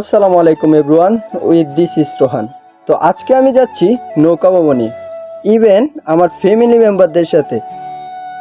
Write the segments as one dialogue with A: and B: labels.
A: আসসালামু আলাইকুম everyone, with this is Rohan. তো আজকে আমি যাচ্ছি নৌকা ভ্রমণে। ইভেন আমার ফ্যামিলি মেম্বারদের সাথে।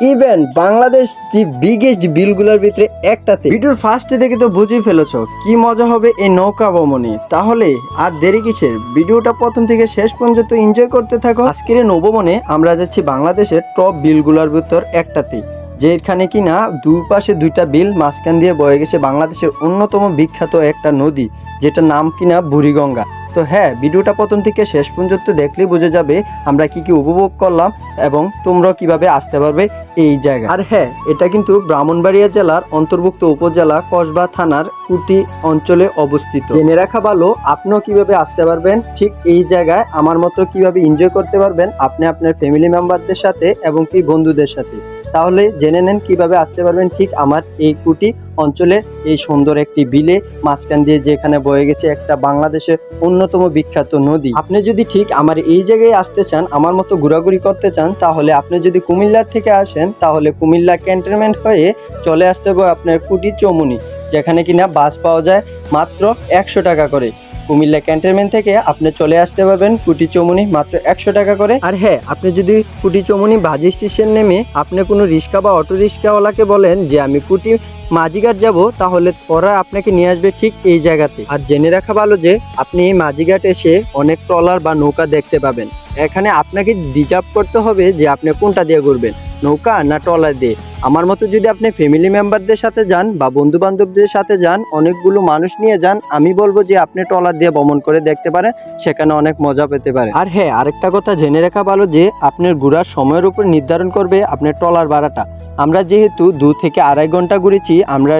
A: ইভেন বাংলাদেশ দি বিগেস্ট বিলগুলোর ভিতরে একটাতে। ভিডিওর ফার্স্টে দেখে তো বুঝেই ফেলেছ, কি মজা হবে এই নৌকা ভ্রমণে। তাহলে আর দেরি কিসের? ভিডিওটা প্রথম থেকে শেষ পর্যন্ত এনজয় করতে থাকো। আজকের এই নৌভ্রমণে আমরা যাচ্ছি বাংলাদেশের টপ বিলগুলোর ভিতর একটাতে, যেখানে কিনা দুই পাশে দুইটা বিল, মাঝখান দিয়ে বয়ে গেছে বাংলাদেশের অন্যতম বিখ্যাত একটা নদী, যেটার নাম কিনা বুড়িগঙ্গা। তো হ্যাঁ ভিডিওটা প্রথম থেকে শেষ পর্যন্ত দেখলেই বুঝে যাবে আমরা কি কি উপভোগ করলাম এবং তোমরাও কীভাবে আসতে পারবে এই জায়গা আর হ্যাঁ এটা কিন্তু ব্রাহ্মণবাড়িয়া জেলার অন্তর্ভুক্ত উপজেলা কসবা থানার কুটি অঞ্চলে অবস্থিত। জেনে রাখা ভালো, আপনিও কীভাবে আসতে পারবেন, ঠিক এই জায়গায় আমার মতো কীভাবে এনজয় করতে পারবেন, আপনি আপনার ফ্যামিলি মেম্বারদের সাথে এবং কি বন্ধুদের সাথে। তাহলে জেনে নেন কীভাবে আসতে পারবেন ঠিক আমার এই কুটি অঞ্চলে, এই সুন্দর একটি বিলে, মাঝখান দিয়ে যেখানে বয়ে গেছে একটা বাংলাদেশের অন্যতম বিখ্যাত নদী। আপনি যদি ঠিক আমার এই জায়গায় আসতে চান, আমার মতো ঘোরাঘুরি করতে চান, তাহলে আপনি যদি কুমিল্লার থেকে আসেন, তাহলে কুমিল্লা ক্যান্টনমেন্ট হয়ে চলে আসতে হবে আপনার কুটি চমুনি, যেখানে কিনা বাস পাওয়া যায় মাত্র একশো টাকা করে। কুমিল্লা ক্যান্টনমেন্ট থেকে আপনি চলে আসতে পারবেন কুটি চমুনি মাত্র একশো টাকা করে। আর হ্যাঁ আপনি যদি কুটি চমুনি বাজি স্টেশন নেমে আপনি কোনো রিক্সা বা অটো রিক্সাওয়ালাকে বলেন যে আমি কুটি মাঝিঘাট যাব, তাহলে ওরা আপনাকে নিয়ে আসবে ঠিক এই জায়গাতে। আর জেনে রাখা ভালো যে আপনি এই মাঝিঘাট এসে অনেক ট্রলার বা নৌকা দেখতে পাবেন। এখানে আপনাকে রিজার্ভ করতে হবে যে আপনি কোনটা দিয়ে ঘুরবেন, নৌকা না ট্রলার দিয়ে। আমার মতো যদি আপনি ফ্যামিলি মেম্বারদের সাথে যান বা বন্ধু বান্ধবদের সাথে যান, অনেকগুলো মানুষ নিয়ে যান, আমি বলব যে আপনি ট্রলার দিয়ে ভ্রমণ করে দেখতে পারেন, সেখানে অনেক মজা পেতে পারেন। আর হ্যাঁ আরেকটা কথা জেনে রাখা ভালো যে আপনার ঘোরার সময়ের উপর নির্ধারণ করবে আপনার ট্রলার ভাড়াটা। আমরা যেহেতু দু থেকে আড়াই ঘণ্টা ঘুরেছি, আমরা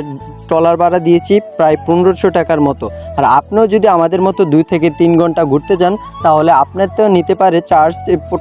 A: ট্রলার ভাড়া দিয়েছি প্রায় পনেরোশো টাকার মতো। আর আপনিও যদি আমাদের মতো দুই থেকে তিন ঘণ্টা ঘুরতে যান তাহলে আপনার তো নিতে পারে চার্জ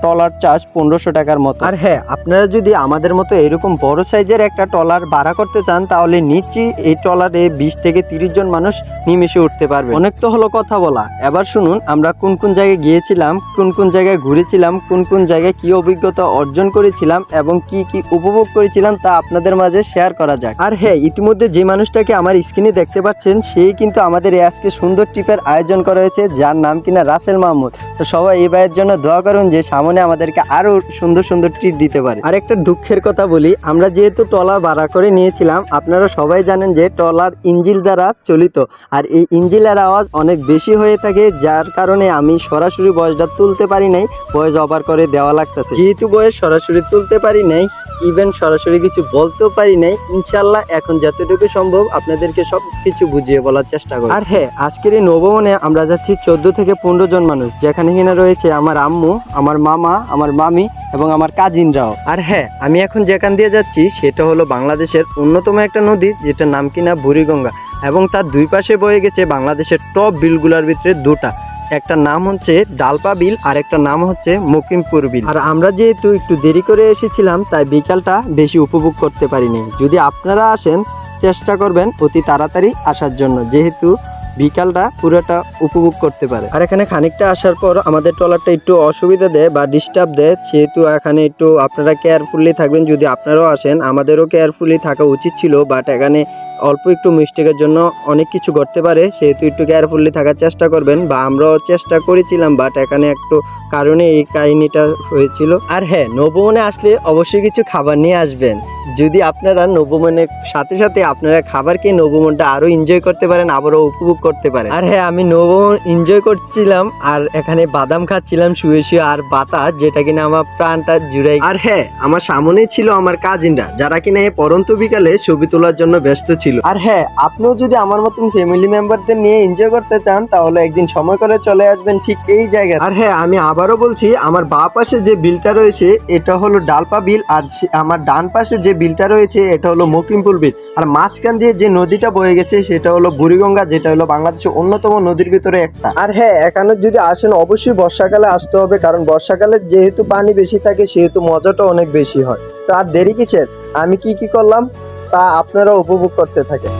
A: ট্রলার চার্জ পনেরোশো টাকার মতো। আর হ্যাঁ আপনারা যদি আমাদের মতো এরকম বড় সাইজের একটা ট্রলার ভাড়া করতে চান তাহলে নিচ্ছি এই ট্রলারে বিশ থেকে তিরিশ জন মানুষ নিমেষে উঠতে পারবে। অনেক তো হলো কথা বলা। এবার শুনুন আমরা কোন কোন জায়গায় গিয়েছিলাম কোন কোন জায়গায় ঘুরেছিলাম কোন কোন জায়গায় কি অভিজ্ঞতা অর্জন করেছিলাম এবং কি কি উপভোগ করেছিলাম তা আপনাদের মাঝে শেয়ার করা যাক। আর হ্যাঁ ইতিমধ্যে যে মানুষটাকে আমার স্ক্রিনে দেখতে পাচ্ছেন, সেই কিন্তু আমাদের এই আজকে সুন্দর ট্রিপের আয়োজন করা হয়েছে, যার নাম কিনা রাসেল মাহমুদ। তো সবাই এই ভাইয়ের জন্য দোয়া করুন যে সামনে আমাদেরকে আরও সুন্দর সুন্দর ট্রিট দিতে পারে। আর একটা দুঃখের কথা বলি, আমরা যেহেতু ট্রলার ভাড়া করে নিয়েছিলাম, আপনারা সবাই জানেন যে ট্রলার ইঞ্জিল দ্বারা চলিত, আর এই ইঞ্জিলের আওয়াজ অনেক বেশি হয়ে থাকে, যার কারণে আমি সরাসরি বয়সটা তুলতে পারি নাই, বয়স অবার করে দেওয়া লাগতেছে। যেহেতু বয়স সরাসরি তুলতে পারি নাই ইভেন সরাসরি কিছু বলতেও পারি নাই। ইনশাল্লাহ এখন যতটুকু সম্ভব আপনাদেরকে সব কিছু বুঝিয়ে বলার চেষ্টা করি আর হ্যাঁ আজকের এই নবমনে আমরা যাচ্ছি চোদ্দ থেকে পনেরো জন মানুষ। যেখানে কিনা রয়েছে আমার আম্মু, আমার মামা, আমার মামি এবং আমার কাজিনরাও আর হ্যাঁ আমি এখন যেখান দিয়ে যাচ্ছি সেটা হলো বাংলাদেশের অন্যতম একটা নদী, যেটার নাম কিনা বুড়িগঙ্গা। এবং তার দুই পাশে বয়ে গেছে বাংলাদেশের টপ বিলগুলোর ভিতরে দুটা। একটা নাম হচ্ছে ডালপা বিল, আর একটা নাম হচ্ছে মকিমপুর বিল। আর আমরা যেহেতু একটু দেরি করে এসেছিলাম, তাই বিকালটা বেশি উপভোগ করতে পারিনি। যদি আপনারা আসেন, চেষ্টা করবেন অতি তাড়াতাড়ি আসার জন্য। যেহেতু বিকালটা পুরোটা উপভোগ করতে পারে। আর এখানে খানিকটা আসার পর আমাদের ট্রলারটা একটু অসুবিধা দেয় বা ডিস্টার্ব দেয়, সেহেতু এখানে একটু আপনারা কেয়ারফুলি থাকবেন। যদি আপনারাও আসেন, আমাদেরও কেয়ারফুলি থাকা উচিত ছিল বাট এখানে অল্প একটু মিস্টেকের জন্য অনেক কিছু ঘটতে পারে। সেহেতু একটু কেয়ারফুলি থাকার চেষ্টা করবেন বা আমরাও চেষ্টা করেছিলাম বাট এখানে একটু কারণে এই কাহিনীটা হয়েছিল। আর হ্যাঁ নবমনে আসলে অবশ্যই কিছু খাবার নিয়ে আসবেন। যদি আপনারা নবমনের সাথে সাথে আপনারা খাবার খেয়ে নবমনটা আরও এনজয় করতে পারেন, আবারও উপভোগ করতে পারেন। আর হ্যাঁ আমি নবমন এনজয় করছিলাম, আর এখানে বাদাম খাচ্ছিলাম, শুয়ে শুয়ে, আর বাতাস, যেটা কিনা আমার প্রাণটা জুড়াই। আর হ্যাঁ আমার সামনেই ছিল আমার কাজিনরা যারা কিনা এই পরন্ত বিকালে ছবি তোলার জন্য ব্যস্ত ছিল। আর হ্যাঁ আপনিও যদি আমার মতন ফ্যামিলি মেম্বারদের নিয়ে এনজয় করতে চান, তাহলে একদিন সময় করে চলে আসবেন ঠিক এই জায়গায় আর হ্যাঁ আমি আবারও বলছি, আমার বা পাশে যে বিলটা রয়েছে, এটা হলো ডালপা বিল, আর আমার ডান পাশে যে বিলটা রয়েছে, এটা হলো মকিমপুর বিল। আর মাঝখান দিয়ে যে নদীটা বয়ে গেছে, সেটা হলো বুড়িগঙ্গা, যেটা হলো বাংলাদেশের অন্যতম নদীর ভিতরে একটা। আর হ্যাঁ এখানে যদি আসেন, অবশ্যই বর্ষাকালে আসতে হবে, কারণ বর্ষাকালে যেহেতু পানি বেশি থাকে, সেহেতু মজাটা অনেক বেশি হয়। তো আর দেরি কিসের? আমি কি কি করলাম, তা আপনারা উপভোগ করতে থাকেন।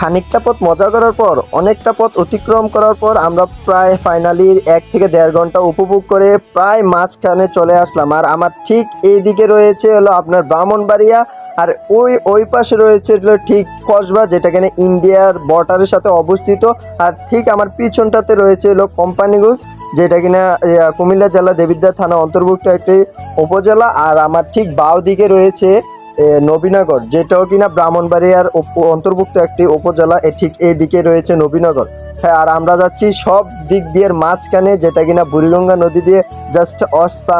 A: খানিকটা পথ মজা করার পর, অনেকটা পথ অতিক্রম করার পর আমরা প্রায় ফাইনালি এক থেকে দেড় ঘণ্টা উপভোগ করে প্রায় মাঝখানে চলে আসলাম। আর আমার ঠিক এই দিকে রয়েছে হলো আপনার ব্রাহ্মণবাড়িয়া, আর ওই ওই পাশে রয়েছে হলো ঠিক কসবা, যেটা কিনা ইন্ডিয়ার বর্ডারের সাথে অবস্থিত। আর ঠিক আমার পিছনটাতে রয়েছে হলো কোম্পানিগঞ্জ, যেটা কিনা কুমিল্লা জেলা দেবিদ্বার থানা অন্তর্ভুক্ত একটি উপজেলা। আর আমার ঠিক বাও দিকে রয়েছে নবীনগর, যেটাও কিনা ব্রাহ্মণবাড়িয়ার অন্তর্ভুক্ত একটি উপজেলা ঠিক এই দিকে রয়েছে নবীনগর। হ্যাঁ আর আমরা যাচ্ছি সব দিক দিয়ে মাঝখানে, যেটা কিনা বুড়িগঙ্গা নদী দিয়ে জাস্ট অসা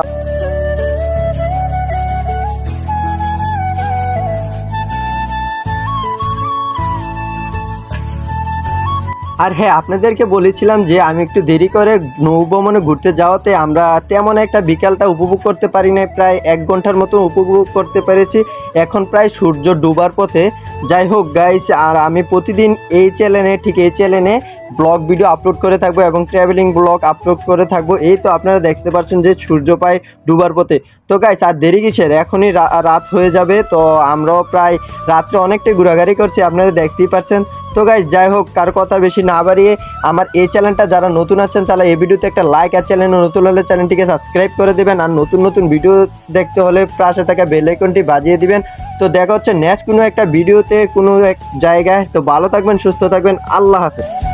A: আর হ্যাঁ আপনাদেরকে বলেছিলাম যে আমি একটু দেরি করে নৌভ্রমণে ঘুরতে যাওয়াতে আমরা তেমন একটা বিকালটা উপভোগ করতে পারি নাই। প্রায় এক ঘণ্টার মতো উপভোগ করতে পেরেছি। এখন প্রায় সূর্য ডুবার পথে যাই হোক গাইস আর আমি প্রতিদিন এই চ্যানেলে ঠিক এই চ্যানেলে ব্লগ ভিডিও আপলোড করে থাকব এবং ট্রাভেলিং ব্লগ আপলোড করে থাকব। এই তো আপনারা দেখতে পাচ্ছেন যে সূর্য পায় ডুবার পথে। তো গাইস আর দেরি কিসের? এখনই রাত হয়ে যাবে, তো আমরাও প্রায় রাত্রে অনেকটাই ঘোরাঘুরি করছি, আপনারা দেখতেই পাচ্ছেন। তো গাইস যাই হোক কার কথা বেশি না বাড়িয়ে আমার এই চ্যানেলটা যারা নতুন আছেন তাহলে এই ভিডিওতে একটা লাইক আর চ্যানেল নতুন হলে চ্যানেলটিকে সাবস্ক্রাইব করে দেবেন, আর নতুন নতুন ভিডিও দেখতে হলে পাশে থাকা বেল আইকনটি বাজিয়ে দিবেন। তো দেখা হচ্ছে নেক্সট কোনো একটা ভিডিওতে কোনো এক জায়গায়। তো ভালো থাকবেন সুস্থ থাকবেন। আল্লাহ হাফেজ।